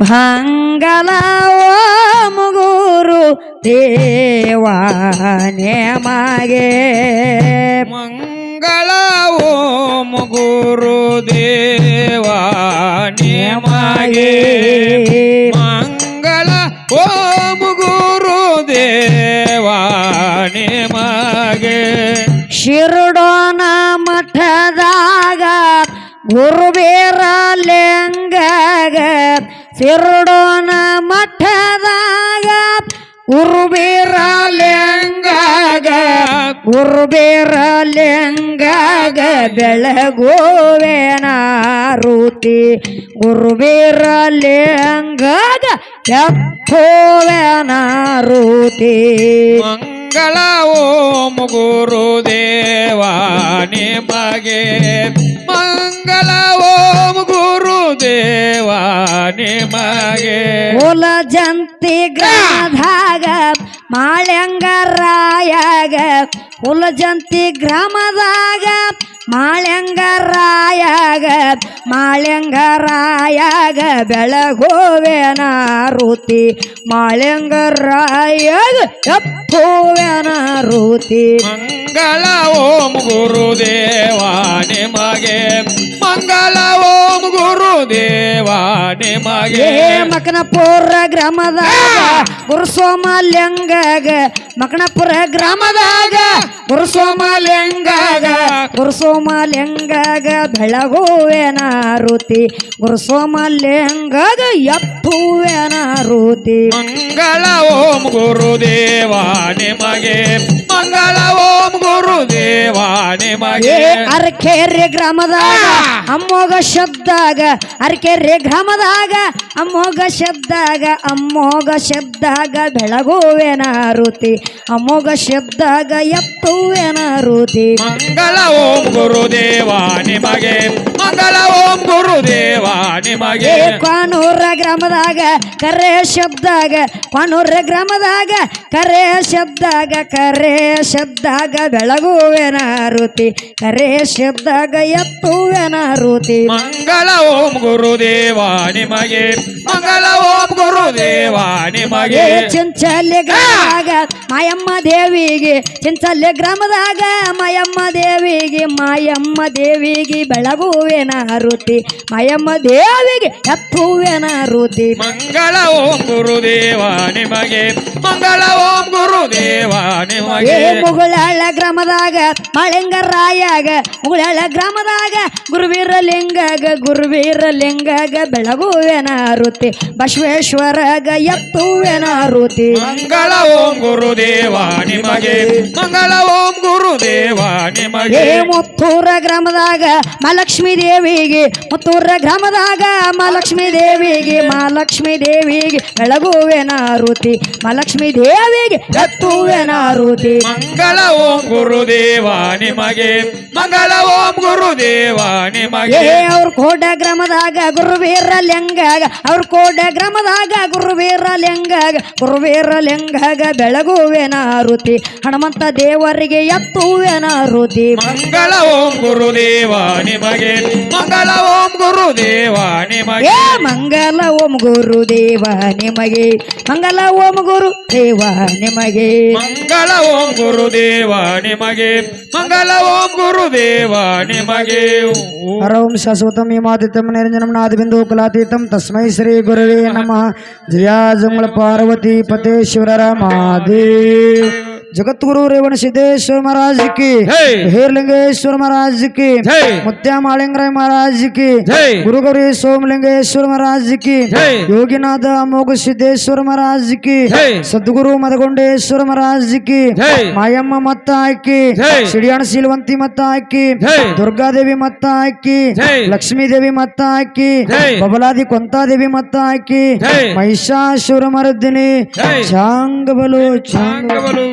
ಭಂಗಲ ಮುಗುರು ದೇವಾನೆ ಮಗೆ. ಮಂಗಳ ಓಂ ಗುರು ದೇವ ನಿಮಗೆ ಮಂಗಳ ಓಂ ಗುರು ದೇವ ನಿಮಗೆ ಶಿರುಡೋನ ಮಠದಾಗ ಗುರುಬೇರಲೆಂಗಾಗ ಶಿರುಡೋನ ಮಠದಾಗ ಗುರುಬೇರಲೆಂಗಾಗ ಗುರುಬೇರಲೆಂಗಾಗ ಬೆಳಗೋವೆನಾರುತಿ ಗುರುಬೇರಲೆಂಗಾಗ ಎಪ್ಪೋವೆನಾರುತಿ ಮಂಗಳ ಓಂ ಗುರು ದೇವ ನಿಮಗೆ ಮಂಗಳ ಓಂ ಗುರು ದೇವ ನಿಮಗೆ. ಕುಲ ಜಂತಿ ಗ್ರಾಮದಾಗ ಮಾಳ್ಯಂಗರಾಯಾಗ ಹುಲ ಜಂತಿ ಗ್ರಾಮದಾಗ ಮಾಳ್ಯಂಗರಾಯಾಗ ಮಾಳ್ಯಂಗರಾಯಾಗ ಬೆಳಗೋವೆನಾರುತಿ ಮಾಳ್ಯಂಗರಾಯಾಗ ಎಪ್ಪೋವೆನಾರುತಿ ಮಂಗಳ ಓಂ ಗುರು ದೇವ ನಿಮಗೆ. ಓಂ ಗುರು ದೇವ ನಿಮಗೆ ಏ ಮಕನಪುರ ಗ್ರಾಮದಾಗ ಗುರುಸೋಮಲಿಂಗಾಗ ಮಕನಪುರ ಗ್ರಾಮದಾಗ ಗುರುಸೋಮಲಿಂಗಾಗ ಗುರುಸೋಮಲಿಂಗಾಗ ಬೆಳಗುವೆನಾರುತಿ ಗುರುಸೋಮಲಿಂಗಾಗ ಎಪ್ಪುವೆನಾರುತಿ ಮಂಗಳ ಓಂ ಗುರು ದೇವ ನಿಮಗೆ ಮಂಗಳ ನಿಮಗೆ ಏ ಅರಕೆರೆ ಗ್ರಾಮದಾಗ ಅಮ್ಮೋಗ ಶಬ್ದಾಗ ಅರ್ಕೆರೆ ಗ್ರಾಮದಾಗ ಅಮ್ಮೋಗ ಶಬ್ದಾಗ ಅಮ್ಮೋಗ ಶಬ್ದಾಗ ಬೆಳಗುವೆನಾರುತಿ ಅಮ್ಮೋಗ ಶಬ್ದಾಗ ಎಪ್ಪುವೆನಾರುತಿ ಮಂಗಳ ಓಂ ಗುರುದೇವ ನಿಮಗೆ ಮಂಗಳ ಓಂ ಗುರು ದೇವ ನಿಮಗೆ. ಏ ಕಾನೂರ ಗ್ರಾಮದಾಗ ಕರೆ ಶಬ್ದಾಗ ಕಾನೂರ ಗ್ರಾಮದಾಗ ಕರೆ ಶಬ್ದಾಗ ಕರೆ ಶಬ್ದಾಗ ಬೆಳಗುವೆನಾರುತಿ ಕರೆ ಶಬ್ದಾಗ ಎಪ್ಪುವೆನಾರುತಿ ಮಂಗಳ ಓಂ ಗುರು ದೇವ ನಿಮಗೆ. ಮಂಗಳ ಓಂ ಗುರು ದೇವ ನಿಮಗೆ. ಚಿಂಚಲ್ಯ ಗ್ರಾಮದಾಗ ಮಾಯಮ್ಮ ದೇವಿಗೆ ಚಿಂಚಲ್ಯ ಗ್ರಾಮದಾಗ ಮಾಯಮ್ಮ ದೇವಿಗೆ ಮಾಯಮ್ಮ ದೇವಿಗೆ ಬೆಳಗುವೆನಾರುತಿ ಮಯಮ್ಮ ದೇವಿಗೆ ಎಪ್ಪುವೆನಾರುತಿ ಮಂಗಳ ಓಂ ಗುರು ದೇವ ನಿಮಗೆ ಮಂಗಳ ಓಂ ಗುರು ದೇವ ಏ ನಿಮಗೆ ಮುಗುಳಾಳ ಗ್ರಾಮದಾಗ ಮಾಳಿಂಗರಾಯಾಗ ಮುಗುಳಾಳ ಗ್ರಾಮದಾಗ ಗುರುವೀರ ಲಿಂಗಾಗ ಗುರುವೀರ ಲಿಂಗಾಗ ಬೆಳಗುವೆನಾರುತಿ ಬಸವೇಶ್ವರಗ ಎತ್ತುವೆನಾರುತಿ ಮಂಗಳ ಓಂ ಗುರುದೇವ ನಿಮಗೆ ಮಂಗಳ ಓಂ ಗುರುದೇವ ನಿಮಗೆ. ಮುತ್ತೂರ ಗ್ರಾಮದಾಗ ಮಹಾಲಕ್ಷ್ಮೀ ದೇವಿಗೆ ಮುತ್ತೂರ ಗ್ರಾಮದಾಗ ಮಹಾಲಕ್ಷ್ಮೀ ದೇವಿಗೆ ಮಹಾಲಕ್ಷ್ಮೀ ದೇವಿಗೆ ಬೆಳಗುವೆನಾರುತಿ ಮಹಾಲಕ್ಷ್ಮೀ ದೇವಿಗೆ ಎತ್ತುವೆನಾರುತಿ ಮಂಗಳ ಓಂ ಗುರು ದೇವ ನಿಮಗೆ. ಮಂಗಳ ಓಂ ಗುರು ದೇವ ನಿಮಗೆ. ಏ ಅವ್ರ ಕೋಟ ಗ್ರಾಮದಾಗ ಗುರುವೀರ ಲಿಂಗಾಗ ಅವ್ರ ಕೋಟ ಗ್ರಾಮದಾಗ ಗುರುವೀರ ಲಿಂಗಾಗ ಗುರುವೀರ ಲಿಂಗಾಗ ಋತಿ ಹನುಮಂತ ದೇವರಿಗೆ ಎತ್ತುವೆನಾರುತಿ ಮಂಗಳ ಓಂ ಗುರು ದೇವ ನಿಮಗೆ. ಮಂಗಳ ಓಂ ಗುರು ದೇವ ನಿಮಗೆ. ಮಂಗಳ ಮಂಗಲ ಓಂ ಗುರುದೇವ ನಿಮಗೆ. ಮಂಗಳ ಓಂ ಗುರು ದೇವ ನಿಮಗೆ. ಮಂಗಳ ಓಂ ಗುರು ದೇವ ನಿಮಗೆ ಮಂಗಳ ಓಂ ಗುರುದೇವ ನಿಮಗೆ. ಹರಂ ಶಾಶ್ವತಂ ಹಿಮಾದಿತ್ಯಂ ನಿರಂಜನಂ ನಾದಬಿಂದು ಕುಲಾತೀತಂ ತಸ್ಮೈ ಶ್ರೀ ಗುರುವೇ ನಮಃ. ಜಯಾಜಂಗಳ ಪಾರ್ವತಿ ಪತೇಶ್ವರ ಶಿವರ ಮಹಾದೇವ್ ಜಗದ್ಗುರು ರೇವಣ ಸಿದ್ದೇಶ್ವರ ಮಹಾರಾಜ್ ಕಿ ಹೇರ್ಲಿಂಗೇಶ್ವರ ಮಹಾರಾಜ್ ಕಿ ಮುತ್ಯ ಮಾಳಿಂಗರಾಯ್ ಮಹಾರಾಜ್ ಕಿ ಗುರುಗೌರಿ ಸೋಮಲಿಂಗೇಶ್ವರ ಮಹಾರಾಜ್ ಕಿ ಯೋಗಿನಾಥ ಅಮೋಘ ಸಿದ್ದೇಶ್ವರ ಮಹಾರಾಜ್ ಕಿ ಸದ್ಗುರು ಮದಗೊಂಡೇಶ್ವರ ಮಹಾರಾಜ್ ಕಿ ಮಾಯಮ್ಮ ಮತ್ತ ಆಯ್ಕಿ ಸಿಡಿಯಾಣ ಸೀಲ್ವಂತಿ ಮತ್ತ ಆಯ್ಕಿ ದುರ್ಗಾದೇವಿ ಮತ್ತ ಆಯ್ಕಿ ಲಕ್ಷ್ಮೀದೇವಿ ಮತ್ತ ಹಾಕಿ ಬಬಲಾದಿ ಕೊಂತಾದೇವಿ ಮತ್ತ ಹಾಕಿ ಮಹಿಷಾಸುರ ಮರದಿನಿ ಚಾಂಗಬಲು ಚಾಂಗಬಲು